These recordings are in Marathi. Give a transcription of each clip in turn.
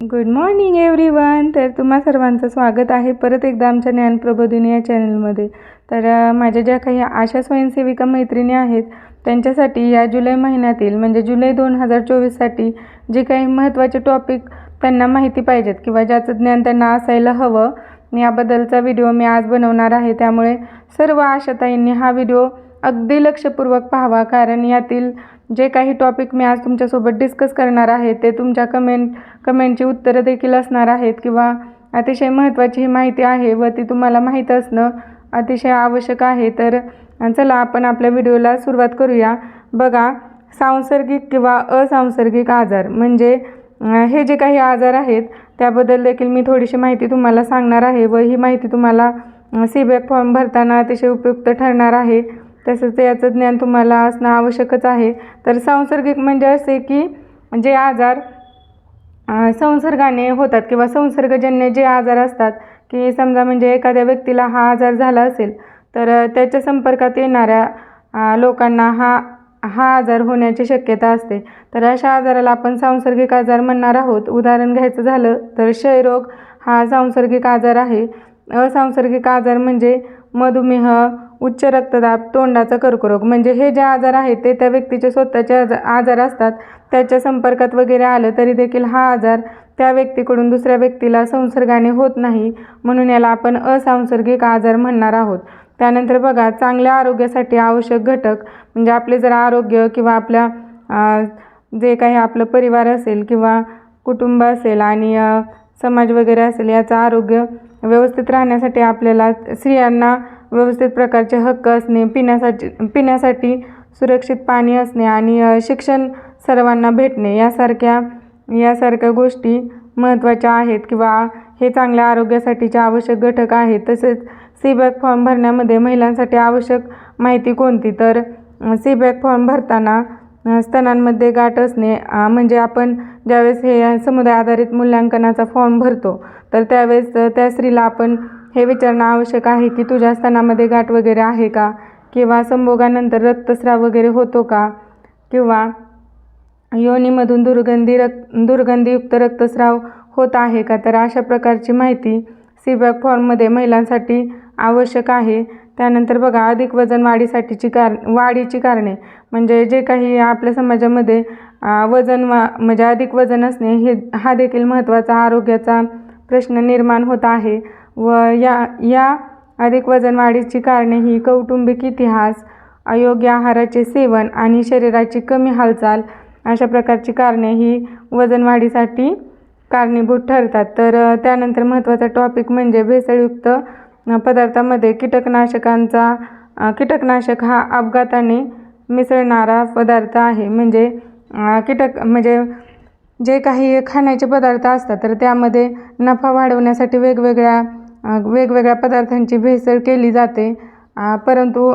गुड मॉर्निंग एव्हरीवन तर तुम्हा सर्वांचं स्वागत आहे परत एकदा आमच्या ज्ञानप्रबोधिनी या चॅनलमध्ये. तर माझ्या ज्या काही आशा स्वयंसेविका मैत्रिणी आहेत त्यांच्यासाठी या जुलै महिन्यातील म्हणजे जुलै दोन हजार चोवीससाठी जे काही महत्त्वाचे टॉपिक त्यांना माहिती पाहिजेत किंवा ज्याचं ज्ञान त्यांना असायला हवं याबद्दलचा व्हिडिओ मी आज बनवणार आहे. त्यामुळे सर्व आशाताईंनी हा व्हिडिओ अगदी लक्षपूर्वक पाहावा कारण यातील जे काही टॉपिक मी आज तुमच्यासोबत डिस्कस करणार आहे ते तुमच्या कमेंट कमेंटची उत्तरं देखील असणार आहेत किंवा अतिशय महत्त्वाची ही माहिती आहे व ती तुम्हाला माहीत असणं अतिशय आवश्यक आहे. तर चला आपण आपल्या व्हिडिओला सुरुवात करूया. बघा सांसर्गिक किंवा असंसर्गिक आजार म्हणजे हे जे काही आजार आहेत त्याबद्दल देखील मी थोडीशी माहिती तुम्हाला सांगणार आहे व ही माहिती तुम्हाला सीबॅक फॉर्म भरताना अतिशय उपयुक्त ठरणार आहे. तसंच याचं ज्ञान तुम्हाला असणं आवश्यकच आहे. तर सांसर्गिक म्हणजे असे की जे आजार संसर्गाने होतात किंवा संसर्गजन्य जे आजार असतात की समजा म्हणजे एखाद्या व्यक्तीला हा आजार झाला असेल तर त्याच्या संपर्कात येणाऱ्या लोकांना हा हा आजार होण्याची शक्यता असते. तर अशा आजाराला आपण सांसर्गिक आजार म्हणणार आहोत. उदाहरण घ्यायचं झालं तर क्षयरोग हा सांसर्गिक आजार आहे. असांसर्गिक आजार म्हणजे मधुमेह उच्च रक्तदाब तोंडाचा कर्करोग म्हणजे हे जे आजार आहेत ते त्या व्यक्तीचे स्वतःचे आजार आजार असतात त्याच्या संपर्कात वगैरे आलं तरी देखील हा आजार त्या व्यक्तीकडून दुसऱ्या व्यक्तीला संसर्गाने होत नाही म्हणून याला आपण असंसर्गिक आजार म्हणणार आहोत. त्यानंतर बघा चांगल्या आरोग्यासाठी आवश्यक घटक म्हणजे आपले जर आरोग्य किंवा आपल्या जे काही आपलं परिवार असेल किंवा कुटुंब असेल आणि समाज वगैरे असेल याचं आरोग्य व्यवस्थित राहण्यासाठी आपल्याला स्त्रियांना व्यवस्थित प्रकारचे हक्क असणे पिण्यासाठी पिण्यासाठी सुरक्षित पाणी असणे आणि शिक्षण सर्वांना भेटणे यासारख्या यासारख्या गोष्टी महत्त्वाच्या आहेत किंवा हे चांगल्या आरोग्यासाठीचे आवश्यक घटक आहेत. तसेच सीबॅक फॉर्म भरण्यामध्ये महिलांसाठी आवश्यक माहिती कोणती? तर सीबॅक फॉर्म भरताना स्तनांमध्ये गाठ असणे म्हणजे आपण ज्यावेळेस हे समुदाय आधारित मूल्यांकनाचा फॉर्म भरतो तर त्यावेळेस त्या स्त्रीला आपण हे विचारणं आवश्यक आहे की तुझ्या स्तनामध्ये गाठ वगैरे आहे का? किंवा संभोगानंतर रक्तस्राव वगैरे होतो का? किंवा योनीमधून दुर्गंधी रक् दुर्गंधीयुक्त रक्तस्राव होत आहे का? तर अशा प्रकारची माहिती सीबॅक फॉर्ममध्ये महिलांसाठी आवश्यक आहे. त्यानंतर बघा अधिक वजन वाढीसाठीची कार वाढीची कारणे. म्हणजे जे काही आपल्या समाजामध्ये वजन वा म्हणजे अधिक वजन असणे हे हा देखील महत्त्वाचा आरोग्याचा प्रश्न निर्माण होत आहे. व या या अधिक वजन वाढीची कारणे ही कौटुंबिक इतिहास अयोग्य आहाराचे सेवन आणि शरीराची कमी हालचाल अशा प्रकारची कारणे ही वजन वाढीसाठी कारणीभूत ठरतात. तर त्यानंतर महत्त्वाचा टॉपिक म्हणजे भेसळयुक्त पदार्थामध्ये कीटकनाशकांचा कीटकनाशक हा अपघाताने मिसळणारा पदार्थ आहे. म्हणजे कीटक म्हणजे जे काही खाण्याचे पदार्थ असतात तर त्यामध्ये नफा वाढवण्यासाठी वेगवेगळ्या वेगवेगळ्या पदार्थांची भेसळ केली जाते. परंतु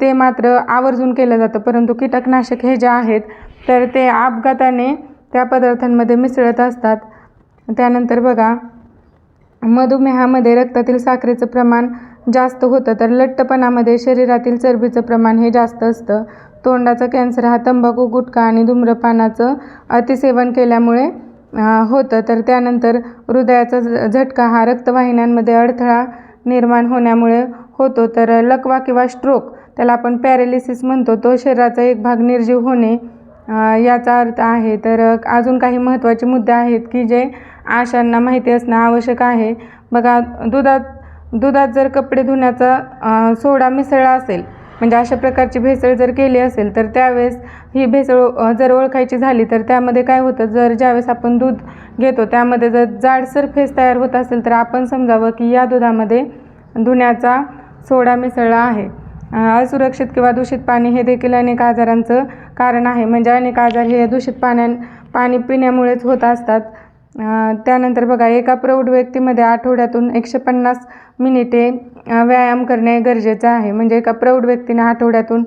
ते मात्र आवर्जून केलं जातं. परंतु कीटकनाशक हे जे आहेत तर ते अपघाताने त्या पदार्थांमध्ये मिसळत असतात. त्यानंतर बघा मधुमेहामध्ये रक्तातील साखरेचं प्रमाण जास्त होतं तर लठ्ठपणामध्ये शरीरातील चरबीचं प्रमाण हे जास्त असतं. तोंडाचा कॅन्सर हा तंबाखू गुटखा आणि धूम्रपानाचं अतिसेवन केल्यामुळे होतं. तर त्यानंतर हृदयाचा झ- झटका हा रक्तवाहिन्यांमध्ये अडथळा निर्माण होण्यामुळे होतो. तर लकवा किंवा स्ट्रोक त्याला आपण पॅरेलिसिस म्हणतो. तो शरीराचा एक भाग निर्जीव होणे याचा अर्थ आहे. तर अजून काही महत्त्वाचे मुद्दे आहेत की जे आशांना माहिती असणं आवश्यक आहे. बघा दुधात दुधात जर कपडे धुण्याचा सोडा मिसळला असेल म्हणजे अशा प्रकारची भेसळ जर केली असेल तर त्यावेळेस ही भेसळ जर ओळखायची झाली तर त्यामध्ये काय होतं? जर ज्यावेळेस आपण दूध घेतो त्यामध्ये जर जाडसर फेस तयार होत असेल तर आपण समजावं की या दुधामध्ये धुण्याचा सोडा मिसळला आहे. असुरक्षित किंवा दूषित पाणी हे देखील अनेक आजारांचं कारण आहे. म्हणजे अनेक आजार हे दूषित पाण्या पाणी पिण्यामुळेच होत असतात. त्यानंतर बघा एका प्रौढ व्यक्तीमध्ये आठवड्यातून एकशे पन्नास मिनिटे व्यायाम करणे गरजेचं आहे. म्हणजे एका प्रौढ व्यक्तीने आठवड्यातून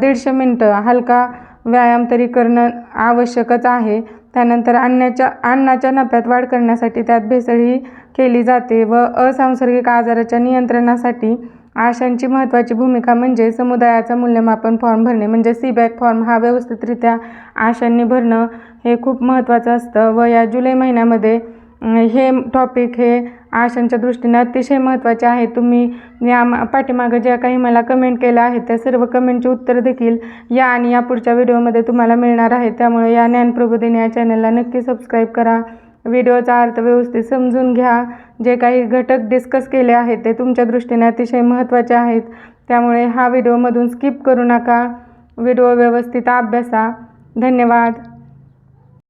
दीडशे मिनटं हलका व्यायाम तरी करणं आवश्यकच आहे. त्यानंतर अन्नाच्या अन्नाच्या नफ्यात वाढ करण्यासाठी त्यात भेसळही केली जाते व असंसर्गिक आजाराच्या नियंत्रणासाठी आशांची महत्त्वाची भूमिका म्हणजे समुदायाचं मूल्यमापन फॉर्म भरणे म्हणजे सी बॅक फॉर्म हा व्यवस्थितरित्या आशांनी भरणं हे खूप महत्त्वाचं असतं. व या जुलै महिन्यामध्ये हे टॉपिक हे आशांच्या दृष्टीने अतिशय महत्त्वाचे आहे. तुम्ही या मा- पाठीमागं ज्या काही मला कमेंट केल्या आहेत त्या सर्व कमेंटची उत्तर देखील या आणि या पुढच्या व्हिडिओमध्ये तुम्हाला मिळणार आहे त्यामुळे या ज्ञानप्रबोधिनी या चॅनलला नक्की सबस्क्राईब करा. व्हिडिओचा अर्थ व्यवस्थित समजून घ्या. जे काही घटक डिस्कस केले आहेत ते तुमच्या दृष्टीने अतिशय महत्त्वाचे आहेत. त्यामुळे हा व्हिडिओमधून स्किप करू नका. व्हिडिओ व्यवस्थित अभ्यासा. धन्यवाद.